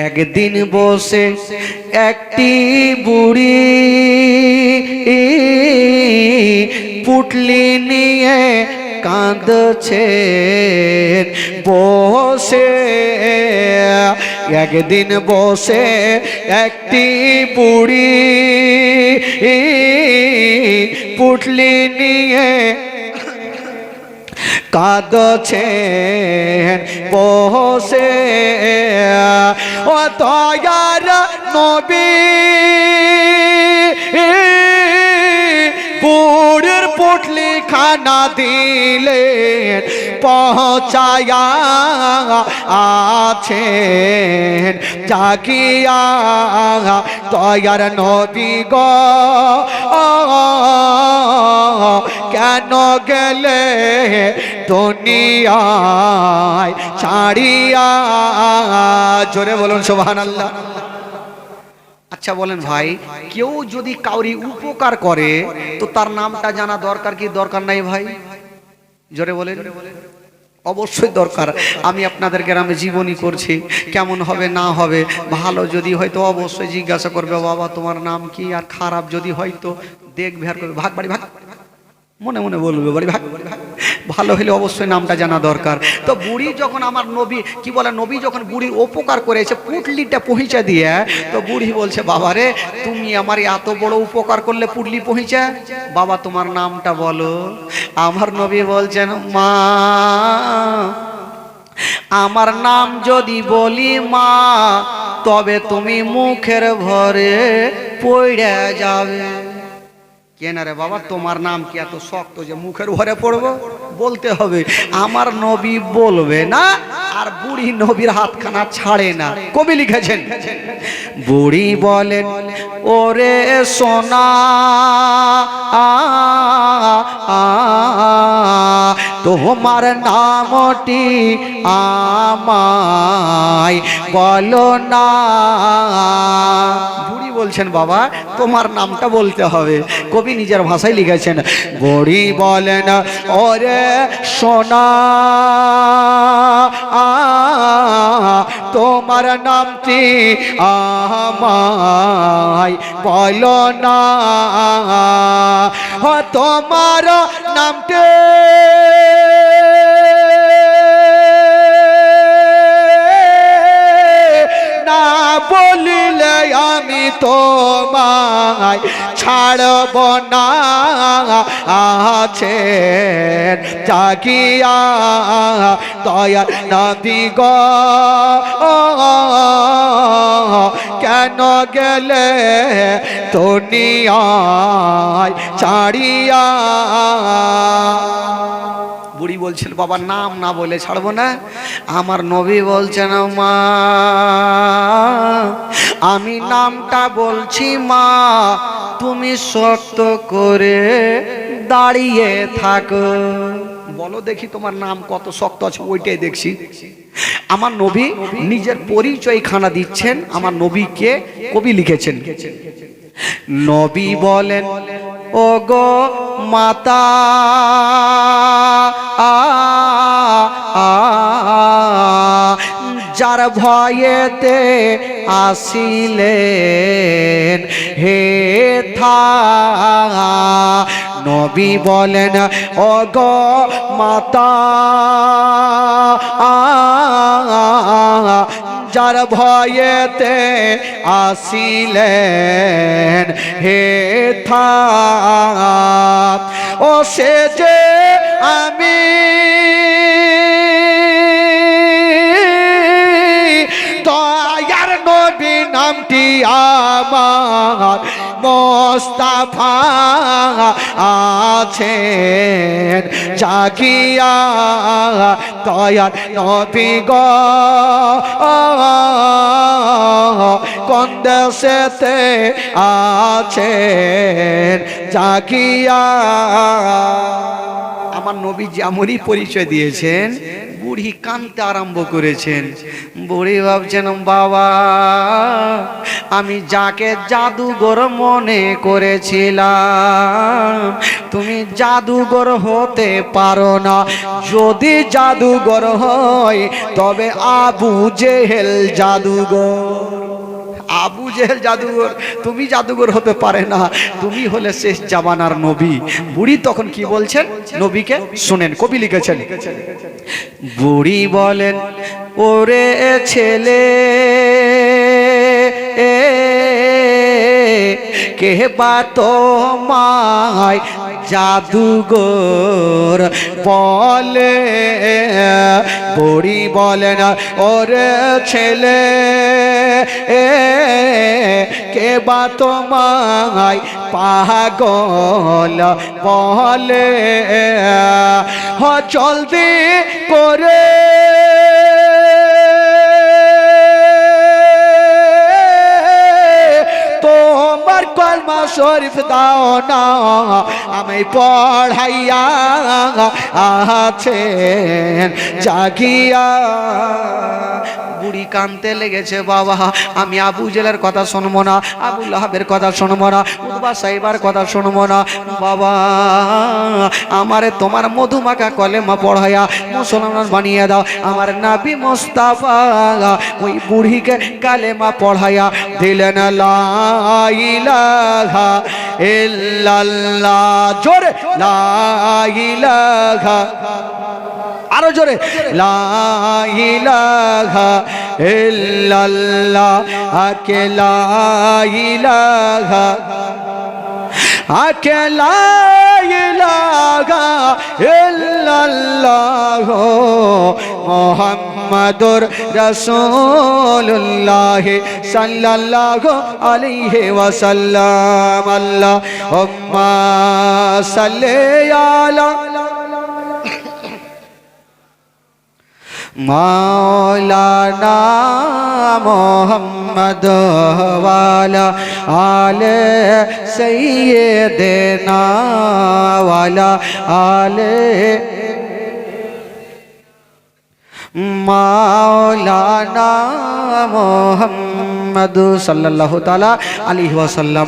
একদিন বসে একটি বুড়ি পুটলি নিয়ে কাঁদছে। বসে একদিন বসে একটি বুড়ি পুটলি নিয়ে কাঁদছেন বসে দিলেন পৌঁছায়া আছেন। জাগিয়া তয়ার নবী গ, কেন গেলে দুনিয়ায় ছাড়িয়া? জোরে বলুন সোহান আল্লাহ আচ্ছা বলেন ভাই, কেউ যদি কাউরি উপকার করে, তো তার নামটা জানা দরকার কি, দরকার নাই ভাই? জোরে বলেন। অবশ্যই দরকার। আমি আপনাদের গ্রামে জীবনী করছি। কেমন হবে, না হবে, ভালো যদি হয়তো অবশ্যই জিজ্ঞাসা করবে, বাবা, তোমার নাম কি? আর খারাপ যদি হয়তো দেখবে আর করবে ভাগ, বাড়ি, ভাগ। মনে মনে বলবে, বাড়ি, ভাগ। বাড়ি। ভালো হলে অবশ্যই নামটা জানা দরকার। তো বুড়ি যখন আমার নবী, কি বলে, নবী যখন বুড়ির উপকার করেছে, পুটলিটা পৌঁছে দিয়ে, তো বুড়ি বলছে বাবা রে তুমি আমার এত বড় উপকার করলে পুটলি পৌঁছে? বাবা, তোমার নামটা বলো। আমার নবী বলছেন, মা, আমার নাম যদি বলি মা, তবে তুমি মুখের ভরে পড়ে যাবে। কেন রে বাবা, তোমার নাম কি এত শক্ত যে মুখের ভরে পড়ব? বলতে হবে, আমার নবী বলবে না, আর বুড়ি নবীর হাতখানা ছাড়ে না। কবি লিখেছেন, বুড়ি বলেন ওরে সোনা, তোমার নামটি আমায় বলো না। বলছেন, বাবা, তোমার নামটা বলতে হবে। কবি নিজের ভাষায় লিখেছেন বুড়ি বলেন, ওরে সোনা, তোমার নামটি আমায় বল না। তোমার নামটি না বলিলে আমি তোমায় ছাড়ব না। আছেন জাগিয়া দয়ার নদী গ। কেন গেলে দুনিয়ায় ছাড়িয়া? বুড়ি বলছিল, বাবার নাম না বলে ছাড়বো না। আমার নবী বলছেন, মা, আমি নামটা বলছি, মা, তুমি শক্ত করে দাঁড়িয়ে থাকো। বলো দেখি তোমার নাম কত শক্ত আছে, ওইটাই দেখছি। আমার নবী নিজের পরিচয় খানা দিচ্ছেন, আমার নবীকে কবি লিখেছেন। নবী বলেন ও গো মাতা যার ভয়েতে আসিলেন। হে থা, নবী বলেন ও গো মাতা, যার ভয়েতে আসিলেন, হে থা, ও সে যে আমি আমার মোস্তাফা আছেন। জাগিয়া দয়ার নবী গ। কোন দেশেতে আছেন? জাগিয়া। আমার নবী যেমনই পরিচয় দিয়েছেন বুড়ি কানতে আরম্ভ করেছেন। বুড়ি ভাবছেন, বাবা, আমি যাকে জাদুঘর মনে করেছিলাম, তুমি জাদুঘর হতে পারো না। যদি জাদুঘর হয়, তবে আবু জেহেল জাদুঘর। আবু জেহেল জাদুঘর, তুমি জাদুঘর হতে পারে না। তুমি হলে শেষ জামানার নবী। বুড়ি তখন কি বলছেন? নবীকে শুনেন, কবি লিখেছেন। বুড়ি বলেন, ওরে ছেলে কে বা তোমায় জাদুঘর বলে, বুড়ি বলে না, ওরে ছেলে, এ কে বা তোমায় পাগল বলে? হ জলদি করে তোমার শরীফ দাও না আমি পড়াইয়া আছেন, জাগিয়া। বুড়ি কানতে লেগেছে বাবা, আমি আবু জেলার কথা শুনব না, আবু লাহাবের কথা শুনব না উদ্বা সাহেবার কথা শুনব না। বাবা, আমারে তোমার মধুমাখা কলেমা পড়াইয়া মুসলমান বানিয়ে দাও, আমার নাবি মোস্তাফা, ওই বুড়িকে কালেমা পড়াইয়া দিলেন লা ইলাহা ইল্লাল্লাহ। জোরে, লা ইলাহা। আরও জোরে, লা ইলাহা ইল্লাল্লাহ। আকে লা ইলাহা। আকে লা ইলাহা ইল্লাল্লাহ। মুহাম্মাদুর রাসূলুল্লাহ সাল্লাল্লাহু আলাইহি ওয়াসাল্লাম আল্লাহুম্মা সাল্লি আলা মৌলানা মোহাম্মদ ওয়ালা আলে সৈয়দনা ওয়ালা আলে মাওলানা মোহাম্মদ সাল্লাল্লাহু তাআলা আলাইহি ওয়াসাল্লাম।